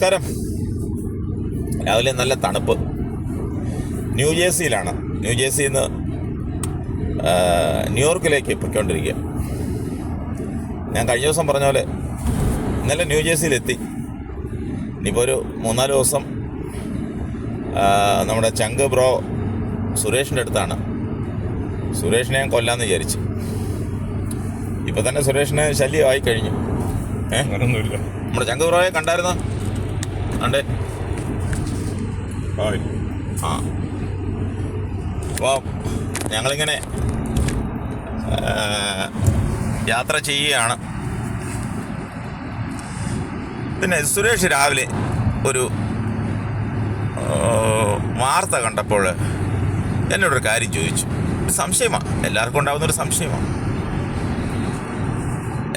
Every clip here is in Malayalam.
നമസ്കാരം. രാവിലെ നല്ല തണുപ്പ്. ന്യൂ ജേഴ്സിയിലാണ്. ന്യൂ ജേഴ്സിയിൽ നിന്ന് ന്യൂയോർക്കിലേക്ക് പൊയ്ക്കൊണ്ടിരിക്കുക. ഞാൻ കഴിഞ്ഞ ദിവസം പറഞ്ഞ പോലെ ഇന്നലെ ന്യൂ ജേഴ്സിയിലെത്തി. ഇനിയിപ്പോൾ ഒരു മൂന്നാൽ ദിവസം നമ്മുടെ ചങ്ക് ബ്രോ സുരേഷിന്റെ അടുത്താണ്. സുരേഷിനെ ഞാൻ കൊല്ലാന്ന് വിചാരിച്ചു. ഇപ്പം തന്നെ സുരേഷിന് ശല്യമായി കഴിഞ്ഞു. ഏ? അങ്ങനൊന്നുമില്ല നമ്മുടെ ചങ്ക് ബ്രോയെ കണ്ടായിരുന്നോ? കണ്ടേ ഹായ്. ആ. അപ്പോൾ ഞങ്ങളിങ്ങനെ യാത്ര ചെയ്യുകയാണ്. പിന്നെ സുരേഷ് രാവിലെ ഒരു വാർത്ത കണ്ടപ്പോൾ എന്നോടൊരു കാര്യം ചോദിച്ചു. ഒരു സംശയമാണ് എല്ലാവർക്കും ഉണ്ടാകുന്നൊരു സംശയമാണ്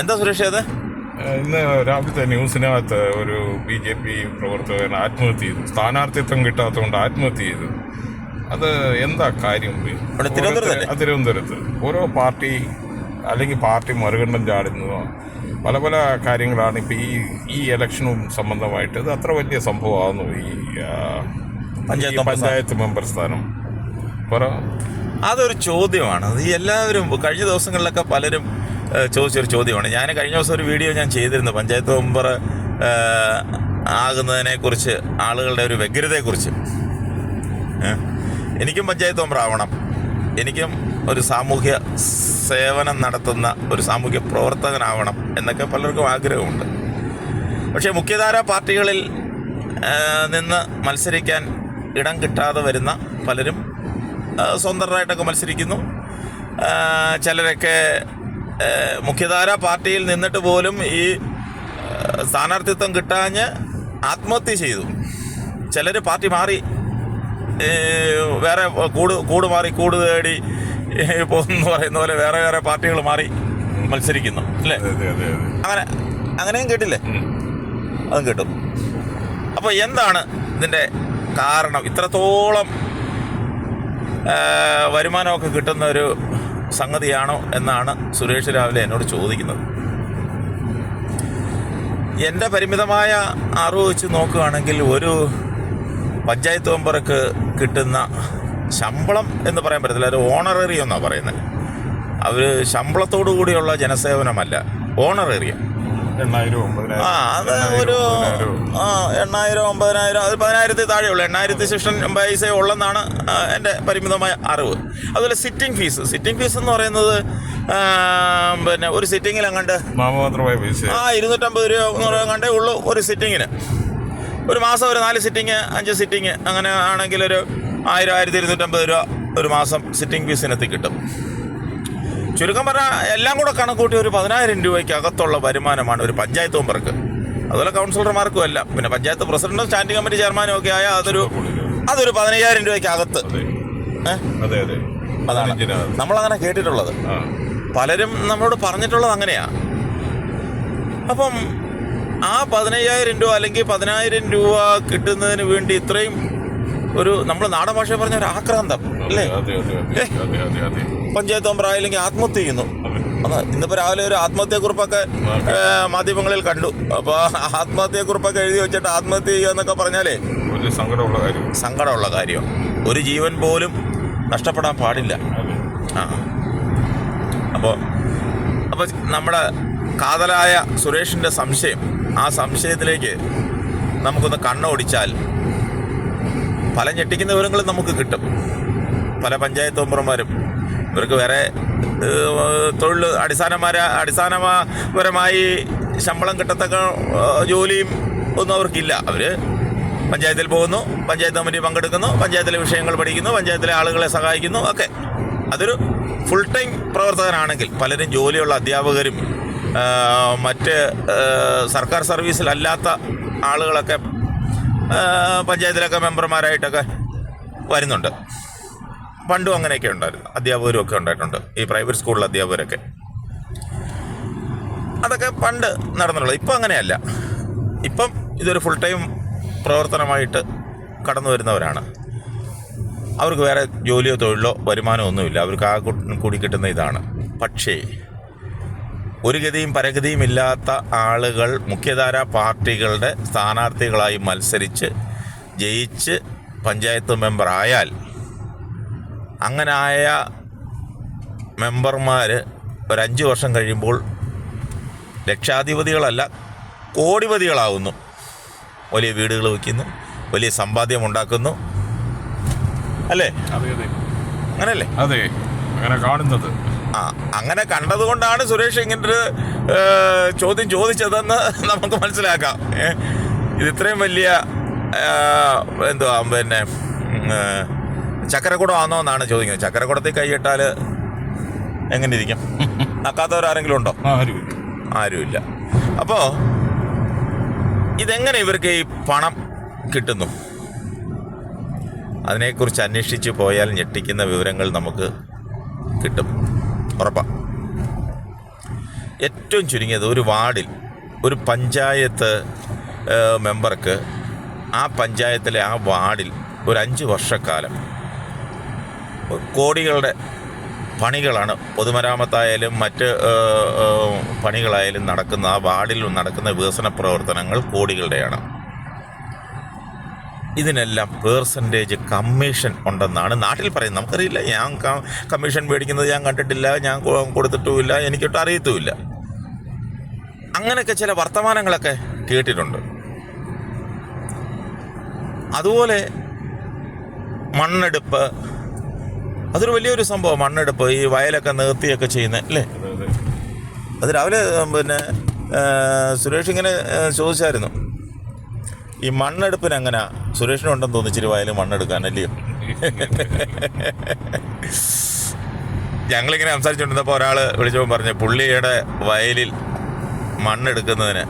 എന്താ സുരേഷ് അത്? ഇന്ന് രാവിലത്തെ ന്യൂസിനകത്ത് ഒരു ബി ജെ പി പ്രവർത്തകൻ ആത്മഹത്യ ചെയ്തു. സ്ഥാനാർത്ഥിത്വം കിട്ടാത്തതുകൊണ്ട് ആത്മഹത്യ ചെയ്തു. അത് എന്താ കാര്യം? തിരുവനന്തപുരത്ത്. ഓരോ പാർട്ടി അല്ലെങ്കിൽ പാർട്ടി മറുകണ്ഠം ചാടുന്നതോ പല പല കാര്യങ്ങളാണ് ഇപ്പം ഈ ഈ ഇലക്ഷനും സംബന്ധമായിട്ട്. ഇത് അത്ര വലിയ സംഭവമാകുന്നു ഈ പഞ്ചായത്ത് മെമ്പർ സ്ഥാനം. പറ. അതൊരു ചോദ്യമാണ്. എല്ലാവരും കഴിഞ്ഞ ദിവസങ്ങളിലൊക്കെ പലരും ചോദിച്ചൊരു ചോദ്യമാണ്. ഞാൻ കഴിഞ്ഞ ദിവസം ഒരു വീഡിയോ ഞാൻ ചെയ്തിരുന്നു. പഞ്ചായത്ത് മെമ്പർ ആകുന്നതിനെക്കുറിച്ച് ആളുകളുടെ ഒരു വ്യഗ്രതയെക്കുറിച്ച്. എനിക്കും പഞ്ചായത്ത് മെമ്പർ ആവണം. എനിക്കും ഒരു സാമൂഹ്യ സേവനം നടത്തുന്ന ഒരു സാമൂഹ്യ പ്രവർത്തകനാവണം എന്നൊക്കെ പലർക്കും ആഗ്രഹമുണ്ട്. പക്ഷേ മുഖ്യധാരാ പാർട്ടികളിൽ നിന്ന് മത്സരിക്കാൻ ഇടം കിട്ടാതെ വരുന്ന പലരും സ്വന്തമായിട്ടൊക്കെ മത്സരിക്കുന്നു. ചിലരൊക്കെ മുഖ്യധാരാ പാർട്ടിയിൽ നിന്നിട്ട് പോലും ഈ സ്ഥാനാർത്ഥിത്വം കിട്ടാഞ്ഞ് ആത്മഹത്യ ചെയ്തു. ചിലർ പാർട്ടി മാറി വേറെ കൂട് കൂട് മാറി കൂട് തേടി പോകുന്ന പറയുന്ന പോലെ വേറെ വേറെ പാർട്ടികൾ മാറി മത്സരിക്കുന്നു അല്ലേ? അങ്ങനെ അങ്ങനെയും കേട്ടില്ലേ? അതും കേട്ടു. അപ്പോൾ എന്താണ് ഇതിന്റെ കാരണം? ഇത്രത്തോളം വരുമാനമൊക്കെ കിട്ടുന്ന ഒരു സംഗതിയാണോ എന്നാണ് സുരേഷ് രാവിലെ എന്നോട് ചോദിക്കുന്നത്. എന്റെ പരിമിതമായ അറിവ് വെച്ച് നോക്കുകയാണെങ്കിൽ ഒരു പഞ്ചായത്ത് മെമ്പർക്ക് കിട്ടുന്ന ശമ്പളം എന്ന് പറയാൻ പറ്റത്തില്ല. ഒരു ഓണററി എന്നാണ് പറയുന്നത്. അവർ ശമ്പളത്തോടു കൂടിയുള്ള ജനസേവനമല്ല ഓണറേറിയം. ആ അത് ഒരു ആ എണ്ണായിരം ഒമ്പതിനായിരം അത് പതിനായിരത്തിൽ താഴെയുള്ളൂ എണ്ണായിരത്തി ശിക്ഷൻ പൈസ ഉള്ളെന്നാണ് എന്റെ പരിമിതമായ അറിവ്. അതുപോലെ സിറ്റിംഗ് ഫീസ് സിറ്റിംഗ് ഫീസ് എന്ന് പറയുന്നത് പിന്നെ ഒരു സിറ്റിങ്ങിൽ പൈസ. ആ ഇരുന്നൂറ്റമ്പത് രൂപ എന്ന് പറയാൻ കണ്ടേ ഉള്ളൂ ഒരു സിറ്റിങ്ങിന് ഒരു മാസം ഒരു നാല് സിറ്റിങ് അഞ്ച് സിറ്റിങ് അങ്ങനെ ആണെങ്കിൽ ഒരു ആയിരം ആയിരത്തി ഇരുന്നൂറ്റമ്പത് രൂപ ഒരു മാസം സിറ്റിംഗ് ഫീസിനെത്തി കിട്ടും. ചുരുക്കം പറഞ്ഞാൽ എല്ലാം കൂടെ കണക്കൂട്ടി ഒരു പതിനായിരം രൂപയ്ക്ക് അകത്തുള്ള വരുമാനമാണ് ഒരു പഞ്ചായത്ത് മെമ്പർക്ക്. അതുപോലെ കൗൺസിലർമാർക്കും അല്ല പിന്നെ പഞ്ചായത്ത് പ്രസിഡന്റും സ്റ്റാൻഡിംഗ് കമ്മിറ്റി ചെയർമാനും ഒക്കെ ആയ അതൊരു അതൊരു പതിനയ്യായിരം രൂപയ്ക്ക് അകത്ത് അതാണ്. നമ്മളങ്ങനെ കേട്ടിട്ടുള്ളത്. പലരും നമ്മളോട് പറഞ്ഞിട്ടുള്ളത് അങ്ങനെയാ. അപ്പം ആ പതിനയ്യായിരം രൂപ അല്ലെങ്കിൽ പതിനായിരം രൂപ കിട്ടുന്നതിന് വേണ്ടി ഇത്രയും ഒരു നമ്മൾ നാടൻ ഭാഷ പറഞ്ഞ ഒരു ആക്രാന്തം അല്ലേ? പഞ്ചായത്ത് മെമ്പർ ആയില്ലെങ്കിൽ ആത്മഹത്യ ചെയ്യുന്നു. ഇന്നിപ്പോ രാവിലെ ഒരു ആത്മഹത്യ കുറിപ്പൊക്കെ മാധ്യമങ്ങളിൽ കണ്ടു. അപ്പോൾ ആത്മഹത്യക്കുറിപ്പൊക്കെ എഴുതി വെച്ചിട്ട് ആത്മഹത്യ ചെയ്യുക എന്നൊക്കെ പറഞ്ഞാലേ സങ്കടമുള്ള കാര്യം. സങ്കടമുള്ള കാര്യം. ഒരു ജീവൻ പോലും നഷ്ടപ്പെടാൻ പാടില്ല. ആ. അപ്പോൾ അപ്പോൾ നമ്മുടെ കാതലായ സുരേഷിന്റെ സംശയം ആ സംശയത്തിലേക്ക് നമുക്കൊന്ന് കണ്ണോടിച്ചാൽ പല ഞെട്ടിക്കുന്ന വിവരങ്ങളും നമുക്ക് കിട്ടും. പല പഞ്ചായത്ത് മെമ്പർമാരും. ഇവർക്ക് വേറെ തൊഴിൽ അടിസ്ഥാനമാര അടിസ്ഥാനപരമായി ശമ്പളം കിട്ടത്തക്ക ജോലിയും ഒന്നും അവർക്കില്ല. അവർ പഞ്ചായത്തിൽ പോകുന്നു പഞ്ചായത്ത് കമ്മിറ്റി പങ്കെടുക്കുന്നു പഞ്ചായത്തിലെ വിഷയങ്ങൾ പഠിക്കുന്നു പഞ്ചായത്തിലെ ആളുകളെ സഹായിക്കുന്നു ഒക്കെ. അതൊരു ഫുൾ ടൈം പ്രവർത്തകനാണെങ്കിൽ പലരും ജോലിയുള്ള അധ്യാപകരും മറ്റ് സർക്കാർ സർവീസിലല്ലാത്ത ആളുകളൊക്കെ പഞ്ചായത്തിലൊക്കെ മെമ്പർമാരായിട്ടൊക്കെ വരുന്നുണ്ട്. പണ്ടും അങ്ങനെയൊക്കെ ഉണ്ടായിരുന്നു. അധ്യാപകരും ഒക്കെ ഉണ്ടായിട്ടുണ്ട്. ഈ പ്രൈവറ്റ് സ്കൂളിലെ അധ്യാപകരൊക്കെ. അതൊക്കെ പണ്ട് നടന്നിട്ടുള്ളത്. ഇപ്പം അങ്ങനെയല്ല. ഇപ്പം ഇതൊരു ഫുൾ ടൈം പ്രവർത്തനമായിട്ട് കടന്നു വരുന്നവരാണ്. അവർക്ക് വേറെ ജോലിയോ തൊഴിലോ വരുമാനമോ ഒന്നുമില്ല അവർക്ക് ആ കൂടി കിട്ടുന്ന ഇതാണ്. പക്ഷേ ഒരു ഗതിയും പരഗതിയും ഇല്ലാത്ത ആളുകൾ മുഖ്യധാരാ പാർട്ടികളുടെ സ്ഥാനാർത്ഥികളായി മത്സരിച്ച് ജയിച്ച് പഞ്ചായത്ത് മെമ്പർ ആയാൽ അങ്ങനായ മെമ്പർമാർ ഒരു അഞ്ച് വർഷം കഴിയുമ്പോൾ ലക്ഷാധിപതികളല്ല കോടിപതികളാവുന്നു. വലിയ വീടുകൾ വയ്ക്കുന്നു വലിയ സമ്പാദ്യം ഉണ്ടാക്കുന്നു. അല്ലേ? അതെ അതെ. അങ്ങനല്ലേ? അതെ അങ്ങനെ കാണുന്നത്. അങ്ങനെ കണ്ടതുകൊണ്ടാണ് സുരേഷ് ഇങ്ങനെ ഒരു ചോദ്യം ചോദിച്ചതെന്ന് നമുക്ക് മനസ്സിലാക്കാം. ഇത് ഇത്രയും വലിയ എന്തുവാ പിന്നെ ചക്കരക്കുടം ആണോ എന്നാണ് ചോദിക്കുന്നത്. ചക്കരക്കുടത്തിൽ കൈയിട്ടാൽ എങ്ങനെ ഇരിക്കും നക്കാത്തവരാരെങ്കിലും ഉണ്ടോ ആരുമില്ല. ആരുമില്ല. അപ്പോൾ ഇതെങ്ങനെ ഇവർക്ക് ഈ പണം കിട്ടുന്നു? അതിനെക്കുറിച്ച് അന്വേഷിച്ച് പോയാൽ ഞെട്ടിക്കുന്ന വിവരങ്ങൾ നമുക്ക് കിട്ടും. ഉറപ്പാണ് ഏറ്റവും ചുരുങ്ങിയത് ഒരു വാർഡിൽ ഒരു പഞ്ചായത്ത് മെമ്പർക്ക് ആ പഞ്ചായത്തിലെ ആ വാർഡിൽ ഒരു അഞ്ച് വർഷക്കാലം കോടികളുടെ പണികളാണ് പൊതുമരാമത്തായാലും മറ്റ് പണികളായാലും നടക്കുന്ന ആ വാർഡിൽ നടക്കുന്ന വികസന പ്രവർത്തനങ്ങൾ കോടികളുടെയാണ്. ഇതിനെല്ലാം പേഴ്സന്റേജ് കമ്മീഷൻ ഉണ്ടെന്നാണ് നാട്ടിൽ പറയുന്നത്. നമുക്കറിയില്ല. ഞാൻ കമ്മീഷൻ മേടിക്കുന്നത് ഞാൻ കണ്ടിട്ടില്ല ഞാൻ കൊടുത്തിട്ടുമില്ല എനിക്കൊട്ട് അറിയത്തുമില്ല. അങ്ങനെയൊക്കെ ചില വർത്തമാനങ്ങളൊക്കെ കേട്ടിട്ടുണ്ട്. അതുപോലെ മണ്ണെടുപ്പ് അതൊരു വലിയൊരു സംഭവം മണ്ണെടുപ്പ് ഈ വയലൊക്കെ നിർത്തിയൊക്കെ ചെയ്യുന്നത് അല്ലേ? അത് രാവിലെ പിന്നെ സുരേഷ് ഇങ്ങനെ ചോദിച്ചായിരുന്നു. ഈ മണ്ണെടുപ്പിന് എങ്ങനെ? സുരേഷിനുണ്ടെന്ന് തോന്നിച്ചിരി വയലിൽ മണ്ണെടുക്കാൻ അല്ലയോ? ഞങ്ങളിങ്ങനെ സംസാരിച്ചുകൊണ്ടിരുന്നപ്പോൾ ഒരാൾ വിളിച്ചപ്പോൾ പറഞ്ഞു പുള്ളിയുടെ വയലിൽ മണ്ണെടുക്കുന്നതിന്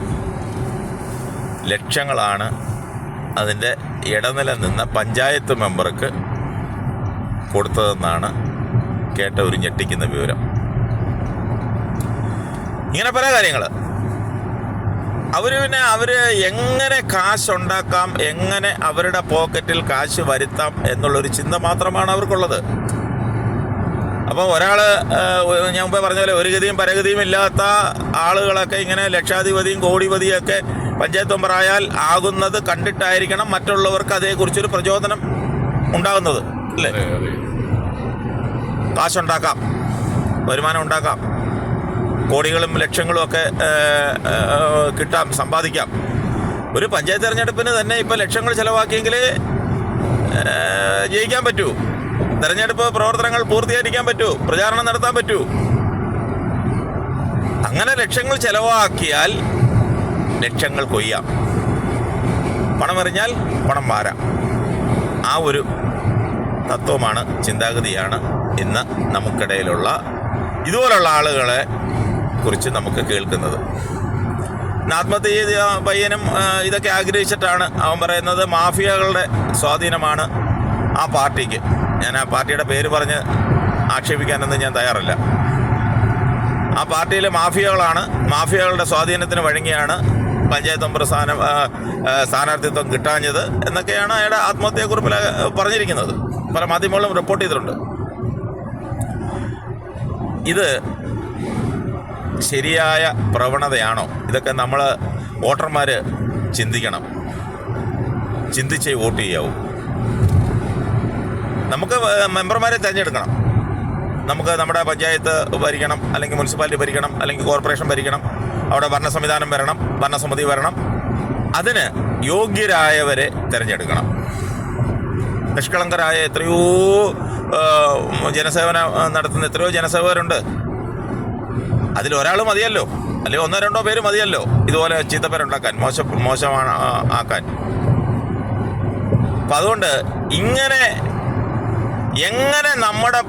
ലക്ഷങ്ങളാണ്. അതിന്റെ ഇടനില നിന്ന പഞ്ചായത്ത് മെമ്പർക്ക് കൊടുത്തതെന്നാണ് കേട്ട ഒരു ഞെട്ടിക്കുന്ന വിവരം. ഇങ്ങനെ പല കാര്യങ്ങൾ അവർ പിന്നെ അവർ എങ്ങനെ കാശ് ഉണ്ടാക്കാം എങ്ങനെ അവരുടെ പോക്കറ്റിൽ കാശ് വരുത്താം എന്നുള്ളൊരു ചിന്ത മാത്രമാണ് അവർക്കുള്ളത്. അപ്പോൾ ഒരാൾ ഞാൻ മുമ്പേ പറഞ്ഞ പോലെ ഒരു ഗതിയും പരഗതിയും ഇല്ലാത്ത ആളുകളൊക്കെ ഇങ്ങനെ ലക്ഷാധിപതിയും കോടിപതിയും ഒക്കെ പഞ്ചായത്ത് മെമ്പറായാൽ ആകുന്നത് കണ്ടിട്ടായിരിക്കണം മറ്റുള്ളവർക്ക് അതേക്കുറിച്ചൊരു പ്രചോദനം ഉണ്ടാകുന്നത് അല്ലേ? കാശുണ്ടാക്കാം വരുമാനം ഉണ്ടാക്കാം. കോടികളും ലക്ഷങ്ങളും ഒക്കെ കിട്ടാം സമ്പാദിക്കാം. ഒരു പഞ്ചായത്ത് തെരഞ്ഞെടുപ്പിന് തന്നെ ഇപ്പോൾ ലക്ഷങ്ങൾ ചിലവാക്കിയെങ്കിൽ ജയിക്കാൻ പറ്റൂ. തെരഞ്ഞെടുപ്പ് പ്രവർത്തനങ്ങൾ പൂർത്തീകരിക്കാൻ പറ്റൂ പ്രചാരണം നടത്താൻ പറ്റൂ. അങ്ങനെ ലക്ഷങ്ങൾ ചെലവാക്കിയാൽ ലക്ഷങ്ങൾ കൊയ്യാം. പണം എറിഞ്ഞാൽ പണം വാരാം. ആ ഒരു തത്വമാണ് ചിന്താഗതിയാണ് ഇന്ന് നമുക്കിടയിലുള്ള ഇതുപോലുള്ള ആളുകളെ കുറിച്ച് നമുക്ക് കേൾക്കുന്നത്. ആത്മഹത്യ ചെയ്ത പയ്യനും ഇതൊക്കെ ആഗ്രഹിച്ചിട്ടാണ് അവൻ പറയുന്നത്. മാഫിയകളുടെ സ്വാധീനമാണ് ആ പാർട്ടിക്ക്. ഞാൻ ആ പാർട്ടിയുടെ പേര് പറഞ്ഞ് ആക്ഷേപിക്കാനൊന്നും ഞാൻ തയ്യാറല്ല. ആ പാർട്ടിയിലെ മാഫിയകളാണ് മാഫിയകളുടെ സ്വാധീനത്തിന് വഴങ്ങിയാണ് പഞ്ചായത്ത് മെമ്പർ സ്ഥാനം സ്ഥാനാർത്ഥിത്വം കിട്ടാഞ്ഞത് എന്നൊക്കെയാണ് അയാളുടെ ആത്മഹത്യയെക്കുറിപ്പിൽ പറഞ്ഞിരിക്കുന്നത്. പല മാധ്യമങ്ങളും റിപ്പോർട്ട് ചെയ്തിട്ടുണ്ട്. ഇത് ശരിയായ പ്രവണതയാണോ? ഇതൊക്കെ നമ്മൾ വോട്ടർമാർ ചിന്തിക്കണം. ചിന്തിച്ചേ വോട്ട് ചെയ്യാവൂ. നമുക്ക് മെമ്പർമാരെ തിരഞ്ഞെടുക്കണം. നമുക്ക് നമ്മുടെ പഞ്ചായത്ത് ഭരിക്കണം അല്ലെങ്കിൽ മുനിസിപ്പാലിറ്റി ഭരിക്കണം അല്ലെങ്കിൽ കോർപ്പറേഷൻ ഭരിക്കണം അവിടെ ഭരണ സംവിധാനം വരണം ഭരണസമിതി വരണം. അതിന് യോഗ്യരായവരെ തിരഞ്ഞെടുക്കണം. നിഷ്കളങ്കരായ എത്രയോ ജനസേവന നടത്തുന്ന എത്രയോ ജനസേവകരുണ്ട്. അതിൽ ഒരാൾ മതിയല്ലോ. അല്ലെങ്കിൽ ഒന്നോ രണ്ടോ പേര് മതിയല്ലോ. ഇതുപോലെ ചീത്തപ്പേരുണ്ടാക്കാൻ മോശ മോശമാണ് ആക്കാൻ. അപ്പം അതുകൊണ്ട് ഇങ്ങനെ എങ്ങനെ നമ്മുടെ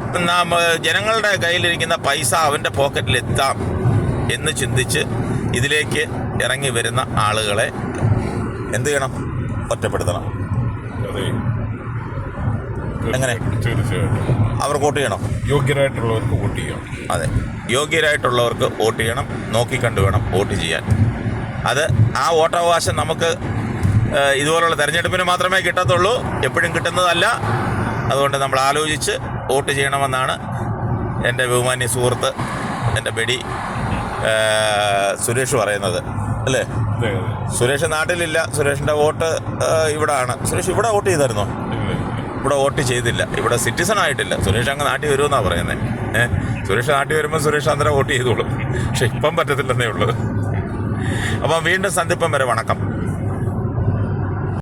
ജനങ്ങളുടെ കയ്യിലിരിക്കുന്ന പൈസ അവന്റെ പോക്കറ്റിൽ എത്താം എന്ന് ചിന്തിച്ച് ഇതിലേക്ക് ഇറങ്ങി വരുന്ന ആളുകളെ എന്ത് ചെയ്യണം? ഒറ്റപ്പെടുത്തണം. എങ്ങനെ? തീർച്ചയായിട്ടും അവർ വോട്ട് ചെയ്യണം. യോഗ്യരായിട്ടുള്ളവർക്ക് വോട്ട് ചെയ്യണം അതെ. യോഗ്യരായിട്ടുള്ളവർക്ക് വോട്ട് ചെയ്യണം. നോക്കിക്കണ്ടു വേണം വോട്ട് ചെയ്യാൻ. അത് ആ വോട്ടവകാശം നമുക്ക് ഇതുപോലുള്ള തെരഞ്ഞെടുപ്പിന് മാത്രമേ കിട്ടത്തുള്ളൂ. എപ്പോഴും കിട്ടുന്നതല്ല. അതുകൊണ്ട് നമ്മൾ ആലോചിച്ച് വോട്ട് ചെയ്യണമെന്നാണ് എന്റെ ബഹുമാന്യ സുഹൃത്ത് എന്റെ ബെടി സുരേഷ് പറയുന്നത്. അല്ലേ? സുരേഷ് നാട്ടിലില്ല. സുരേഷിന്റെ വോട്ട് ഇവിടെ ഇവിടാണ്. സുരേഷ് ഇവിടെ വോട്ട് ചെയ്തായിരുന്നോ? ഇവിടെ വോട്ട് ചെയ്തില്ല. ഇവിടെ സിറ്റിസൺ ആയിട്ടില്ല. സുരേഷ് അങ്ങ് നാട്ടിൽ വരുമെന്നാണ് പറയുന്നത് ഏഹ് സുരേഷ് നാട്ടിൽ വരുമ്പോൾ സുരേഷ് അന്നേരം വോട്ട് ചെയ്തോളും. പക്ഷെ ഇപ്പം പറ്റത്തില്ലെന്നേ ഉള്ളൂ. അപ്പം വീണ്ടും സന്ദിപ്പം വരെ വണക്കം.